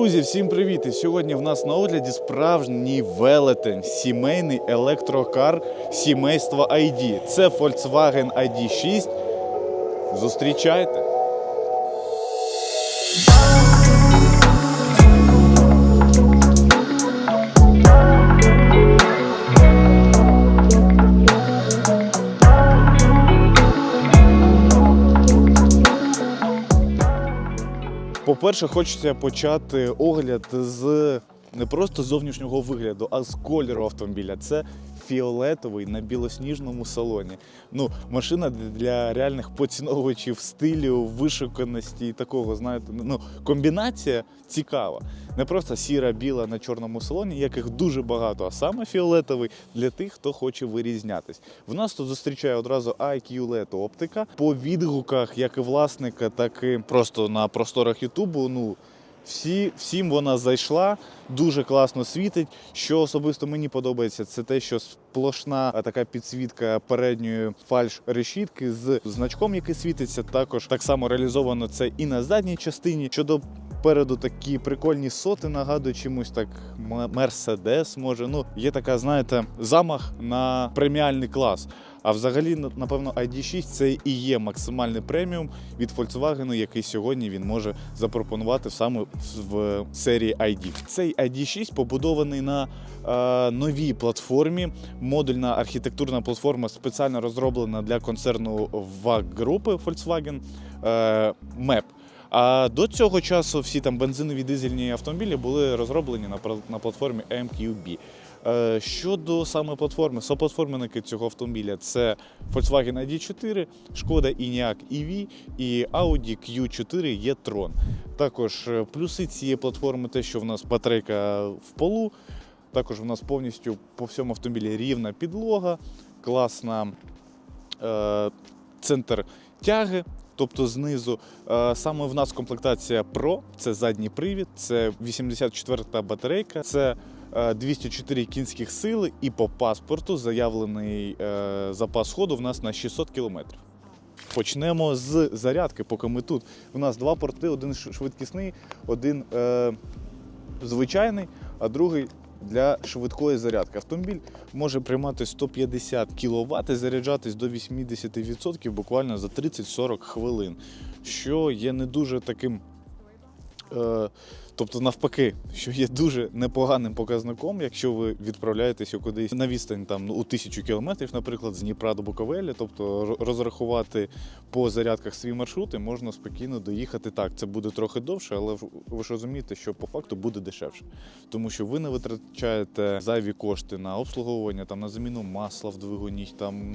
Друзі, всім привіт! І сьогодні в нас на огляді справжній велетень, сімейний електрокар сімейства ID. Це Volkswagen ID6. Зустрічайте! По-перше, хочеться почати огляд з не просто зовнішнього вигляду, а з кольору автомобіля. Це фіолетовий на білосніжному салоні. Ну, машина для реальних поціновувачів стилю, вишуканості і такого, знаєте, ну, комбінація цікава. Не просто сіра, біла на чорному салоні, яких дуже багато, а саме фіолетовий для тих, хто хоче вирізнятись. В нас тут зустрічає одразу IQ LED оптика. По відгуках, як і власника, так і просто на просторах Ютубу. Ну, всі, всім вона зайшла, дуже класно світить. Що особисто мені подобається, це те, що сплошна така підсвітка передньої фальш решітки з значком, який світиться. Також так само реалізовано це і на задній частині. Щодо Переду такі прикольні соти нагадують чомусь так Мерседес може. Ну, є така, знаєте, замах на преміальний клас. А взагалі, напевно, ID6 це і є максимальний преміум від Volkswagen, який сьогодні він може запропонувати саме в серії ID. Цей ID6 побудований на е, новій платформі. Модульна архітектурна платформа спеціально розроблена для концерну VAG групи Volkswagen е, MEP. А до цього часу всі там бензинові дизельні автомобілі були розроблені на, на платформі MQB. Е, Щодо саме платформи, соплатформенники цього автомобіля це Volkswagen ID4, Шкода Enyaq EV і Audi Q4 e-tron. Також е, плюси цієї платформи те, що в нас батарейка в полу. Також в нас повністю по всьому автомобілі рівна підлога, класна е, центр тяги. Тобто знизу Е, саме в нас комплектація Pro, це задній привід, це 84-та батарейка, це е, 204 кінських сили, і по паспорту заявлений е, запас ходу в нас на 600 кілометрів. Почнемо з зарядки, поки ми тут. У нас два порти: один швидкісний, один е, звичайний, а другий для швидкої зарядки. Автомобіль може приймати 150 кВт і заряджатись до 80% буквально за 30-40 хвилин, що є не дуже таким. Е, Тобто, навпаки, що є дуже непоганим показником, якщо ви відправляєтеся кудись на відстань там ну, у тисячу кілометрів, наприклад, з Дніпра до Буковелі, тобто розрахувати по зарядках свій маршрут і можна спокійно доїхати. Так, це буде трохи довше, але ви ж розумієте, що по факту буде дешевше, тому що ви не витрачаєте зайві кошти на обслуговування, там на заміну масла в двигуні, там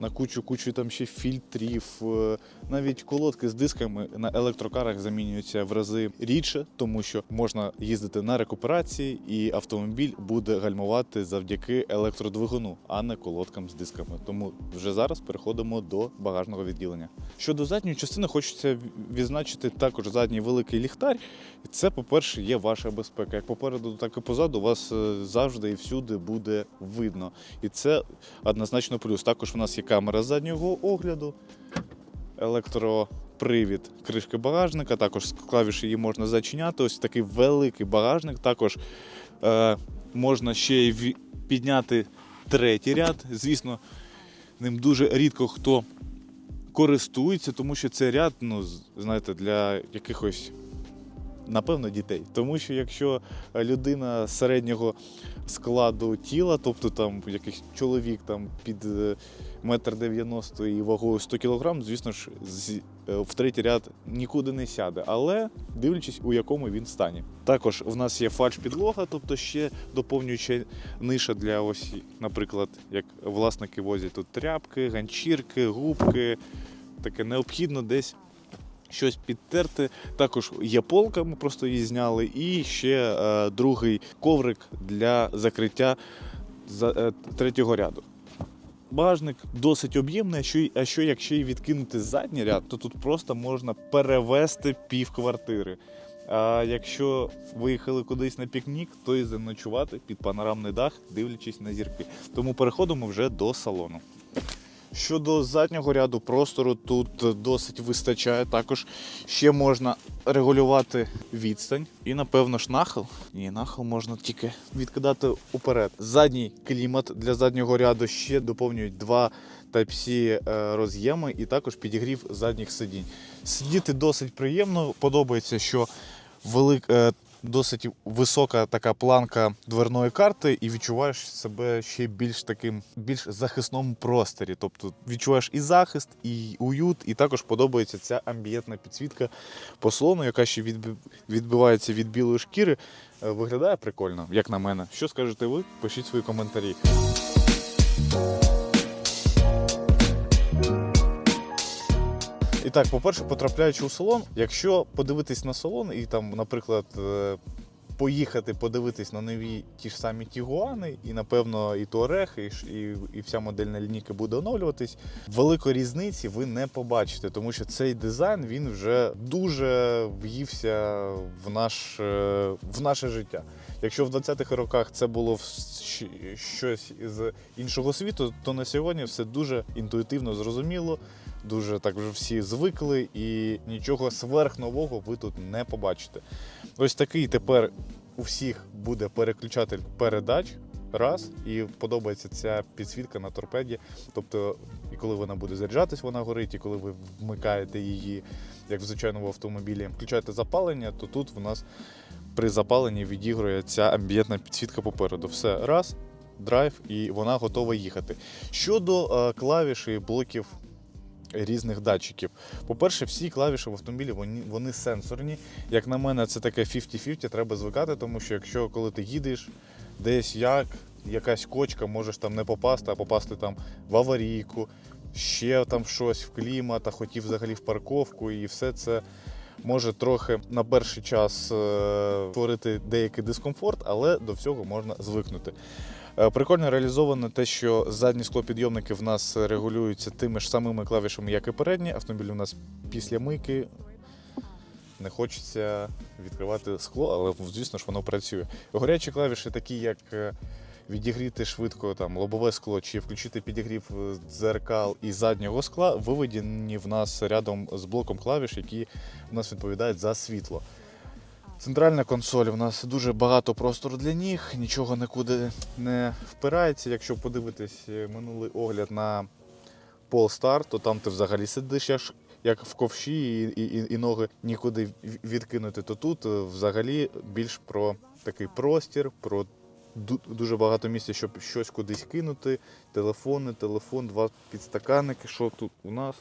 на кучу кучу там ще фільтрів. е, Навіть колодки з дисками на електрокарах замінюються в рази рідше, тому що можна їздити на рекуперації, і автомобіль буде гальмувати завдяки електродвигуну, а не колодкам з дисками. Тому вже зараз переходимо до багажного відділення. Щодо задньої частини, хочеться відзначити також задній великий ліхтар. Це, по-перше, є ваша безпека. Як попереду, так і позаду вас е, завжди і всюди буде видно. І це однозначно плюс. Також в нас є камера заднього огляду, електропривід кришки багажника, також з клавіші її можна зачиняти. Ось такий великий багажник. Також е, можна ще й підняти третій ряд. Звісно, ним дуже рідко хто користується, тому що це ряд, ну, знаєте, для якихось. Напевно, дітей. Тому що якщо людина середнього складу тіла, тобто там якийсь чоловік там під е, метр дев'яносто і вагою 100 кг, звісно ж, е, в третій ряд нікуди не сяде, але дивлячись, у якому він стані. Також в нас є фальш-підлога, тобто ще доповнююча ниша для ось, наприклад, як власники возять тут тряпки, ганчірки, губки. Таке необхідно десь щось підтерти. Також є полка, ми просто її зняли, і ще е, другий коврик для закриття за, е, третього ряду. Багажник досить об'ємний, а що, якщо й відкинути задній ряд, то тут просто можна перевести пів квартири. А якщо виїхали кудись на пікнік, то і заночувати під панорамний дах, дивлячись на зірки. Тому переходимо вже до салону. Щодо заднього ряду простору, тут досить вистачає. Також ще можна регулювати відстань. І, напевно, ж нахил. Ні, нахил можна тільки відкидати уперед. Задній клімат для заднього ряду ще доповнюють два Type-C е, роз'єми і також підігрів задніх сидінь. Сидіти досить приємно. Подобається, що велик, е, досить висока така планка дверної карти, і відчуваєш себе ще більш таким більш захисному просторі. Тобто відчуваєш і захист, і уют, і також подобається ця амбієнтна підсвітка по салону, яка ще відбивається від білої шкіри. Е, Виглядає прикольно, як на мене. Що скажете ви? Пишіть свої коментарі. І так, по-перше, потрапляючи у салон, якщо подивитись на салон і там, наприклад, е, поїхати подивитись на нові ті ж самі Тігуани, і напевно і Туарег, і, і, і вся модельна лінійка буде оновлюватись. Великої різниці ви не побачите, тому що цей дизайн він вже дуже в'ївся в, наш, е, в наше життя. Якщо в 20-х роках це було щось із іншого світу, то на сьогодні все дуже інтуїтивно зрозуміло. Дуже так вже всі звикли, і нічого сверхнового ви тут не побачите. Ось такий тепер у всіх буде переключатель передач. Раз, і подобається ця підсвітка на торпеді. Тобто, і коли вона буде заряджатись, вона горить, і коли ви вмикаєте її, як в звичайному автомобілі, включаєте запалення, то тут в нас при запаленні відігрує ця амбієнтна підсвітка попереду. Все, раз, драйв, і вона готова їхати. Щодо е, клавіш і блоків різних датчиків. По-перше, всі клавіші в автомобілі вони, вони сенсорні. Як на мене, це таке 50-50, треба звикати, тому що якщо коли ти їдеш десь як, якась кочка, можеш там не попасти, а попасти там в аварійку, ще там щось в клімат, а хотів взагалі в парковку, і все це. Може трохи на перший час е, створити деякий дискомфорт, але до всього можна звикнути. Е, Прикольно реалізовано те, що задні склопідйомники в нас регулюються тими ж самими клавішами, як і передні. Автомобіль у нас після мийки. Не хочеться відкривати скло, але звісно ж воно працює. Горячі клавіші, такі як е, відігріти швидко там лобове скло чи включити підігрів е, дзеркал і заднього скла, виведені в нас рядом з блоком клавіш, які в нас відповідають за світло. Центральна консоль у нас дуже багато простору для ніг, нічого нікуди не впирається. Якщо подивитись е, минулий огляд на Polestar, то там ти взагалі сидиш як, як в ковші і, і, і ноги нікуди відкинути. То тут е, взагалі більш про такий простір, про дуже багато місця, щоб щось кудись кинути. Телефони, телефон, два підстаканники. Що тут у нас?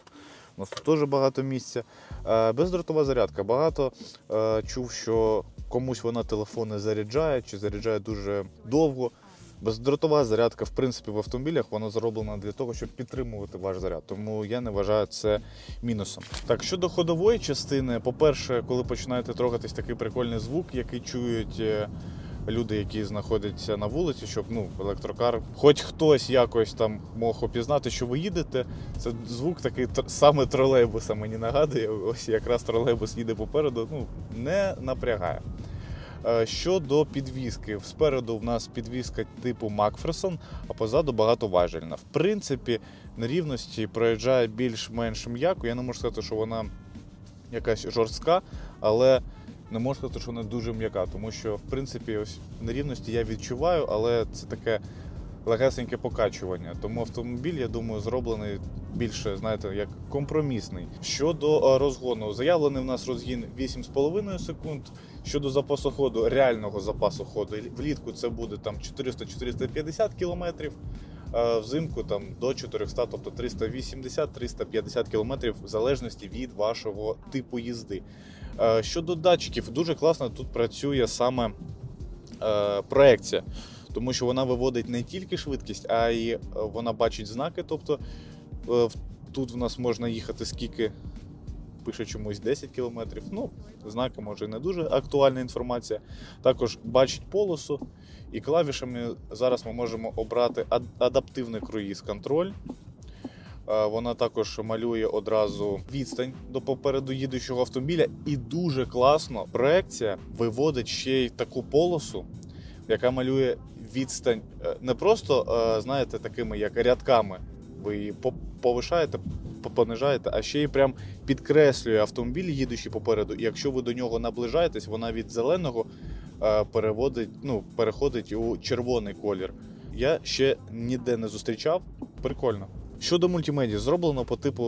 У нас тут теж багато місця. Е, Бездротова зарядка. Багато е, чув, що комусь вона телефон не заряджає чи заряджає дуже довго. Бездротова зарядка, в принципі, в автомобілях вона зроблена для того, щоб підтримувати ваш заряд. Тому я не вважаю це мінусом. Так, щодо ходової частини, по-перше, коли починаєте трогатись такий прикольний звук, який чують е, люди, які знаходяться на вулиці, щоб ну, електрокар, хоч хтось якось там мог опізнати, що ви їдете. Це звук такий саме тролейбуса мені нагадує. Ось якраз тролейбус їде попереду, ну не напрягає. Е, Щодо підвіски, спереду в нас підвіска типу Макферсон, а позаду багатоважельна. В принципі, на рівності проїжджає більш-менш м'яко. Я не можу сказати, що вона якась жорстка, але не можу сказати, що вона дуже м'яка, тому що в принципі ось нерівності я відчуваю, але це таке легесеньке покачування. Тому автомобіль, я думаю, зроблений більше, знаєте, як компромісний. Щодо е, розгону, заявлений в нас розгін 8,5 секунд. Щодо запасу ходу, реального запасу ходу, влітку це буде там 400-450 кілометрів. Е, Взимку там до 400, тобто 380-350 кілометрів в залежності від вашого типу їзди. Е, Щодо датчиків, дуже класно тут працює саме е, проекція, тому що вона виводить не тільки швидкість, а й вона бачить знаки. Тобто тут в нас можна їхати скільки. Пише чомусь 10 кілометрів. Ну, знаки може не дуже актуальна інформація. Також бачить полосу, і клавішами зараз ми можемо обрати адаптивний круїз контроль. Вона також малює одразу відстань до попереду їдучого автомобіля, і дуже класно проекція виводить ще й таку полосу, яка малює відстань е, не просто, е, знаєте, такими як рядками. Ви її повишаєте, понижаєте, а ще й прям підкреслює автомобіль, їдучи попереду. І якщо ви до нього наближаєтесь, вона від зеленого е, переводить, ну, переходить у червоний колір. Я ще ніде не зустрічав. Прикольно. Щодо мультимедії, зроблено по типу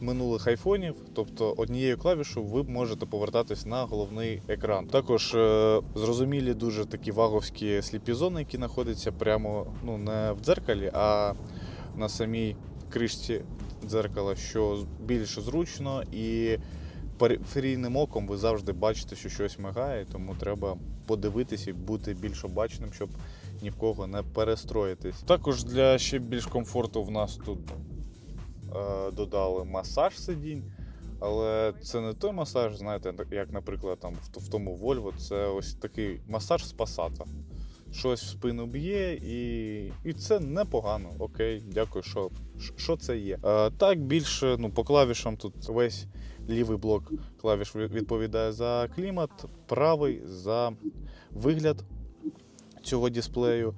минулих айфонів, тобто однією клавішою ви можете повертатись на головний екран. Також е, зрозумілі дуже такі ваговські сліпі зони, які знаходяться прямо ну, не в дзеркалі, а на самій кришці дзеркала, що більш зручно і периферійним оком ви завжди бачите, що щось мигає, тому треба подивитись і бути більш обачним, щоб ні в кого не перестроїтись. Також для ще більш комфорту в нас тут е, додали масаж сидінь. Але це не той масаж, знаєте, як, наприклад, там в, тому Volvo, це ось такий масаж з. Щось в спину б'є, і, і це непогано. Окей, дякую, що, що це є. Е, так, більше ну, по клавішам тут весь лівий блок клавіш відповідає за клімат, правий за вигляд цього дисплею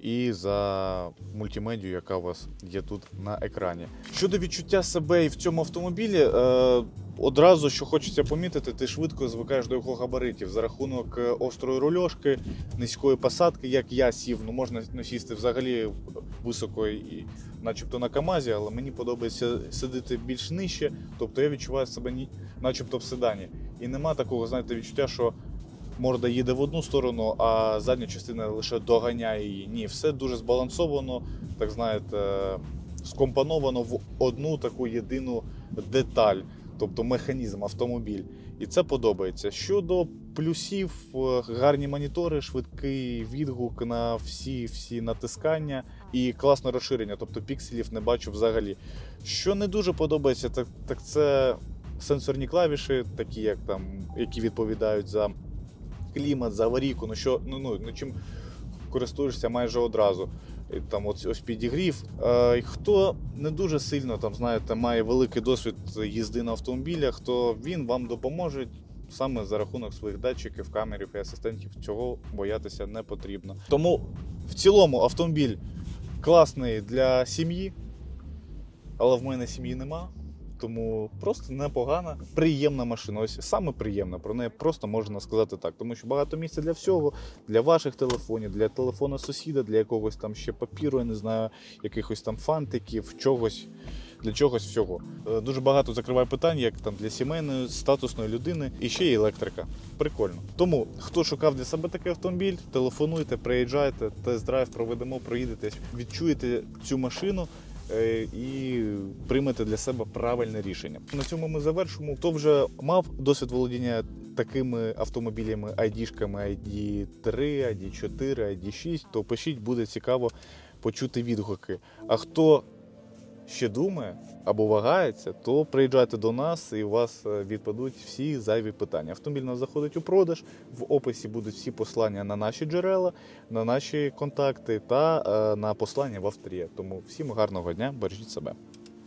і за мультимедію, яка у вас є тут на екрані. Щодо відчуття себе і в цьому автомобілі, е, одразу що хочеться помітити, ти швидко звикаєш до його габаритів за рахунок е, острої рульошки, низької посадки, як я сів, ну можна ну, сісти взагалі високо і начебто на Камазі, але мені подобається сидіти більш нижче, тобто я відчуваю себе начебто в седані. І нема такого, знаєте, відчуття, що морда їде в одну сторону, а задня частина лише доганяє її. Ні, все дуже збалансовано, так знаєте, скомпоновано в одну таку єдину деталь, тобто механізм, автомобіль. І це подобається. Щодо плюсів, е, гарні монітори, швидкий відгук на всі, всі натискання і класне розширення, тобто пікселів не бачу взагалі. Що не дуже подобається, так, так це сенсорні клавіші, такі як там, які відповідають за клімат, за аварійку, ну що ну, ну, ну чим користуєшся майже одразу. Там ось, ось підігрів. Е, хто не дуже сильно там, знаєте, має великий досвід їзди на автомобілях, то він вам допоможе саме за рахунок своїх датчиків, камерів і асистентів. Цього боятися не потрібно. Тому в цілому автомобіль класний для сім'ї, але в мене сім'ї нема. Тому просто непогана, приємна машина. Ось саме приємна. Про неї просто можна сказати так. Тому що багато місця для всього, для ваших телефонів, для телефону сусіда, для якогось там ще папіру, я не знаю, якихось там фантиків, чогось. Для чогось всього. Е, Дуже багато закриває питань, як там для сімейної, статусної людини і ще й електрика. Прикольно. Тому, хто шукав для себе такий автомобіль, телефонуйте, приїжджайте, тест-драйв проведемо, проїдетесь, відчуєте цю машину і приймете для себе правильне рішення. На цьому ми завершимо. Хто вже мав досвід володіння такими автомобілями, ID-шками ID3, ID4, ID6, то пишіть, буде цікаво почути відгуки. А хто ще думає або вагається, то приїжджайте до нас і у вас е, відпадуть всі зайві питання. Автомобіль у нас заходить у продаж. В описі будуть всі послання на наші джерела, на наші контакти та е, на послання в авторія. Тому всім гарного дня, бережіть себе.